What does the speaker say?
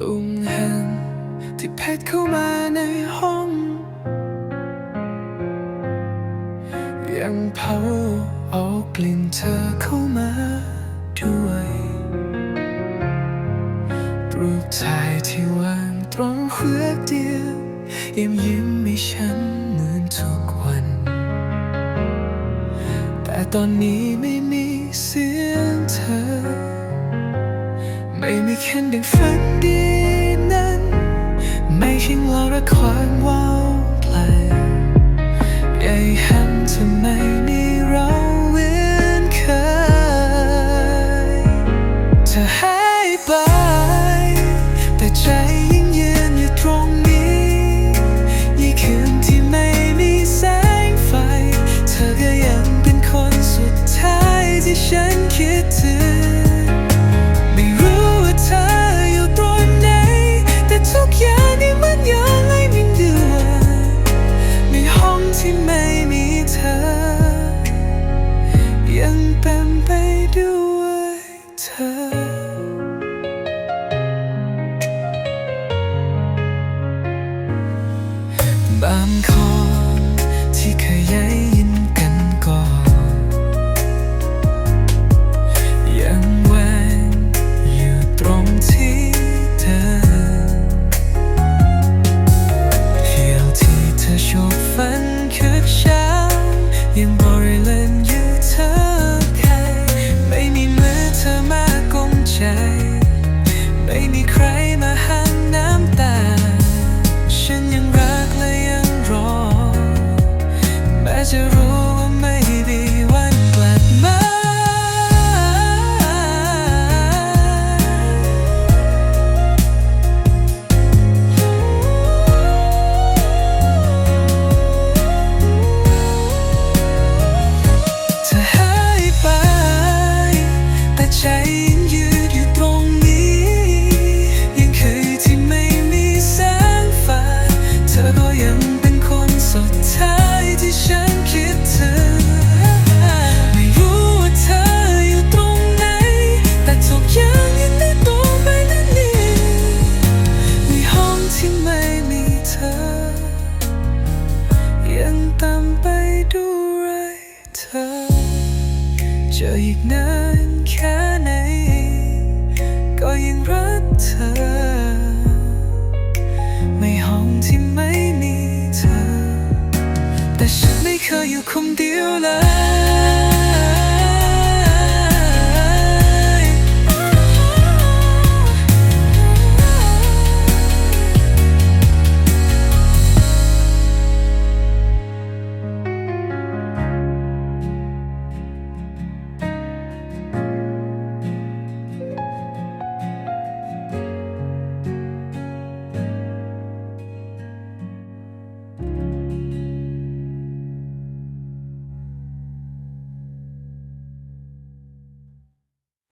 ลมเห็นที่เพชรเข้ามาในห้อง ยังเผาเอากลิ่นเธอเข้ามาด้วยรูปถ่ายที่วางตรงหัวเดียวยิ้มยิ้มให้ฉันเหมือนทุกวัน แต่ตอนนี้ไม่มีเสียงเธอ ไม่มีแค่เดังฝันเดียว 情了的宽慰。I'm จออีกนานแค่ไหน ก็ยังรักเธอ ไม่ห้องที่ไม่มีเธอ แต่ฉันไม่เคยอยู่คนเดียวเลย